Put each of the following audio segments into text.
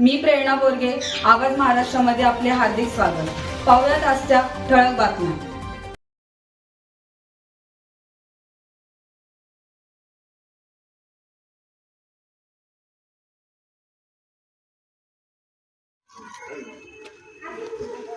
मी प्रेरणा बोरगे आवाज महाराष्ट्रामध्ये आपले हार्दिक स्वागत. पाहुयात आजच्या ठळक बातम्या. वंदे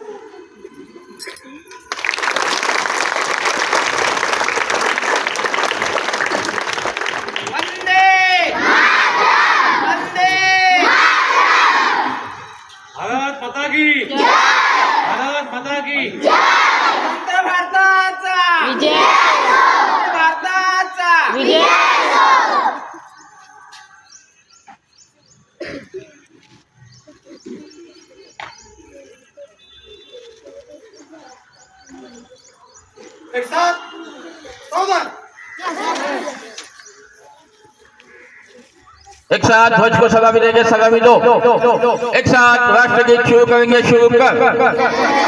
एक साथ सावधान एक साथ ध्वज को सलामी देंगे सलामी दो एक साथ राष्ट्रगीत शुरू करेंगे शुरू कर।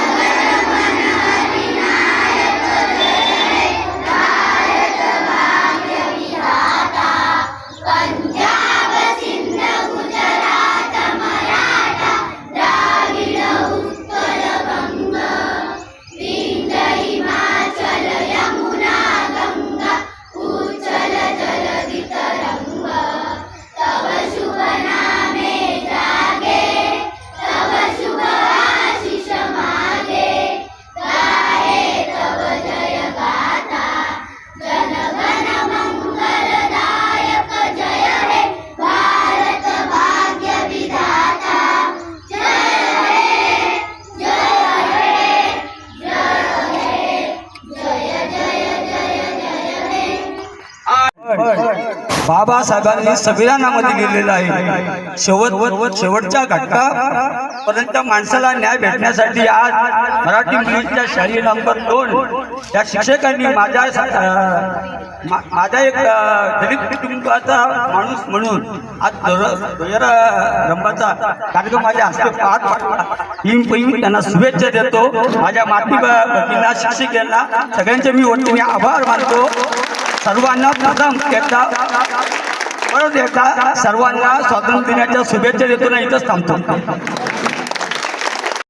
बाबासाहेबांनी संविधानामध्ये लिहिलेलं आहे. शेवट शेवटच्या घटकापर्यंत माणसाला न्याय भेटण्यासाठी आज मराठी मुलींच्या शाळी नंबर दोन या शिक्षकांनी माझ्या मा- माझा एक दलित कुटुंबाचा माणूस म्हणून आज ध्वजारंभाचा कार्यक्रम माझ्या हस्ते पार पडला. मी त्यांना शुभेच्छा देतो. माझ्या माती भगिनींना शिक्षिकांना सगळ्यांचे मी वतीने आभार मानतो. सर्वांना प्रथम त्याचा परत एकदा सर्वांना स्वातंत्र्य दिनाच्या शुभेच्छा देतो ना इथंच थांबतो.